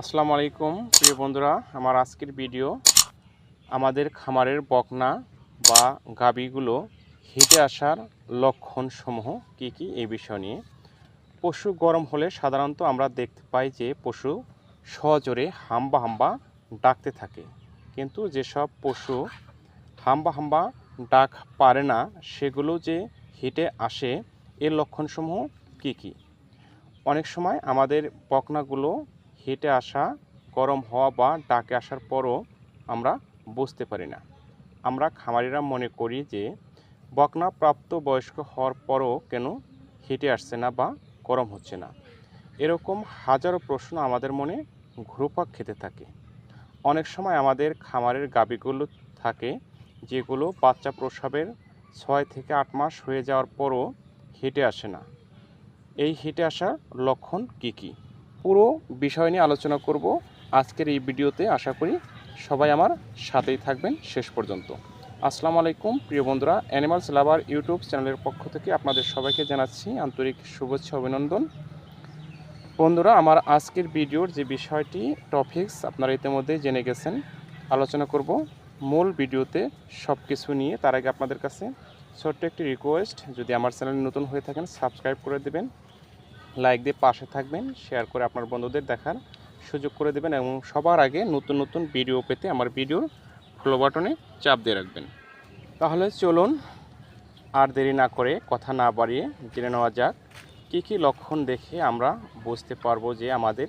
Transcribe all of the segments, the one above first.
আসসালামু আলাইকুম, প্রিয় বন্ধুরা, আমার আজকের ভিডিও আমাদের খামারের বকনা বা গাবিগুলো হেঁটে আসার লক্ষণসমূহ কি কি এই বিষয় নিয়ে। পশু গরম হলে সাধারণত আমরা দেখতে পাই যে পশু সজোরে হাম্বা হাম্বা ডাকতে থাকে। কিন্তু যেসব পশু হাম্বা হাম্বা ডাক পারে না, সেগুলো যে হেঁটে আসে, এর লক্ষণসমূহ কি কি? অনেক সময় আমাদের বকনাগুলো হেঁটে আসা, গরম হওয়া বা ডাকে আসার পরও আমরা বুঝতে পারি না। আমরা খামারিরা মনে করি যে বকনা প্রাপ্ত বয়স্ক হওয়ার পরও কেন হেঁটে আসছে না বা গরম হচ্ছে না? এরকম হাজারো প্রশ্ন আমাদের মনে ঘুরপাক খেতে থাকে। অনেক সময় আমাদের খামারের গাবিগুলো থাকে, যেগুলো বাচ্চা প্রসবের ছয় থেকে আট মাস হয়ে যাওয়ার পরও হেঁটে আসে না। এই হেঁটে আসার লক্ষণ কী কী? পুরো বিষয় নিয়ে আলোচনা করব আজকের এই ভিডিওতে। আশা করি সবাই আমার সাথেই থাকবেন শেষ পর্যন্ত। আসসালামু আলাইকুম, প্রিয় বন্ধুরা অ্যানিমালস লাভার ইউটিউব চ্যানেলের পক্ষ থেকে আপনাদের সবাইকে জানাচ্ছি আন্তরিক শুভেচ্ছা, অভিনন্দন। বন্ধুরা, আমার আজকের ভিডিওর যে বিষয়টি টপিকস আপনারা ইতিমধ্যে জেনে গেছেন। আলোচনা করব মূল ভিডিওতে সব কিছু নিয়ে। তার আগে আপনাদের কাছে ছোট্ট একটি রিকোয়েস্ট যদি আমার চ্যানেল নতুন হয়ে থাকেন সাবস্ক্রাইব করে দেবেন। লাইক দিয়ে পাশে থাকবেন শেয়ার করে আপনার বন্ধুদের দেখার সুযোগ করে দেবেন এবং সবার আগে নতুন নতুন ভিডিও পেতে আমার ভিডিওর ফলো বাটনে চাপ দিয়ে রাখবেন। তাহলে চলুন আর দেরি না করে কথা না বাড়িয়ে জেনে নেওয়া যাক, কী কী লক্ষণ দেখে আমরা বুঝতে পারব যে আমাদের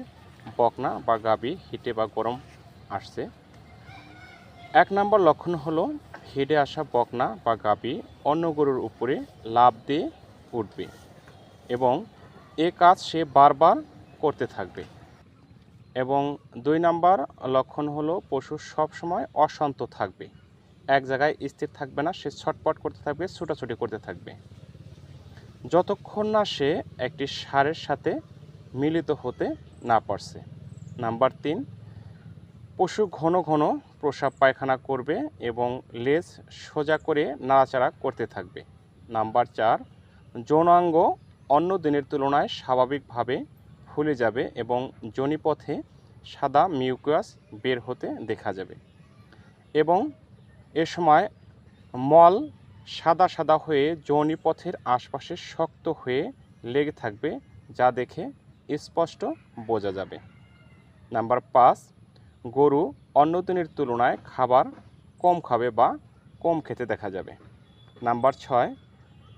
বকনা বা গাবি হিটে বা গরম আসছে। এক নম্বর লক্ষণ হলো হেডে আসা বকনা বা গাবি অন্য গরুর উপরে লাভ দিয়ে উঠবে এবং এ কাজ সে বারবার করতে থাকবে। এবং দুই নাম্বার লক্ষণ হলো পশু সবসময় অশান্ত থাকবে। এক জায়গায় স্থির থাকবে না, সে ছটপট করতে থাকবে, ছুটাছুটি করতে থাকবে। যতক্ষণ না সে একটি সারের সাথে মিলিত হতে না পারছে। নাম্বার তিন, পশু ঘন ঘন প্রসাব পায়খানা করবে এবং লেজ সোজা করে নাড়াচাড়া করতে থাকবে। নাম্বার চার, যৌনাঙ্গ অন্য দিনের তুলনায় স্বাভাবিকভাবে ফুলে যাবে এবং জনিপথে সাদা মিউকাস বের হতে দেখা যাবে। এবং এ সময় মল সাদা সাদা হয়ে যৌনিপথের আশপাশে শক্ত হয়ে লেগে থাকবে, যা দেখে স্পষ্ট বোঝা যাবে। নাম্বার পাঁচ, গরু অন্য দিনের তুলনায় খাবার কম খাবে বা কম খেতে দেখা যাবে। নাম্বার ছয়,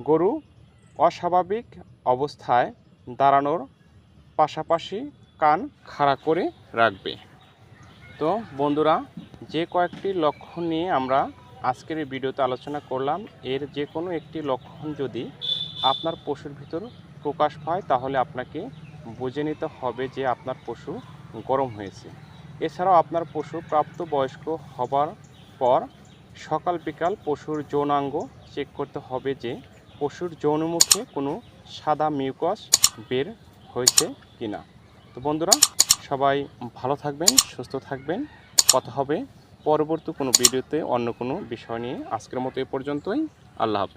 গরু অস্বাভাবিক অবস্থায় দাঁড়ানোর পাশাপাশি কান খাড়া করে রাখবে। তো বন্ধুরা, যে কয়েকটি লক্ষণ নিয়ে আমরা আজকের এই ভিডিওতে আলোচনা করলাম, এর যে কোনো একটি লক্ষণ যদি আপনার পশুর ভিতর প্রকাশ পায়, তাহলে আপনাকে বুঝে নিতে হবে যে আপনার পশু গরম হয়েছে। এছাড়াও আপনার পশু প্রাপ্ত বয়স্ক হবার পর সকাল বিকাল পশুর যৌনাঙ্গ চেক করতে হবে যে পশুর যৌনমুখে কোনো সাদা মিউকস বের হয়েছে কিনা তো বন্ধুরা, সবাই ভালো থাকবেন, সুস্থ থাকবেন। কথা হবে পরবর্তী কোনো ভিডিওতে অন্য কোনো বিষয় নিয়ে। আজকের মতো এ পর্যন্তই। আল্লাহ হাফেজ।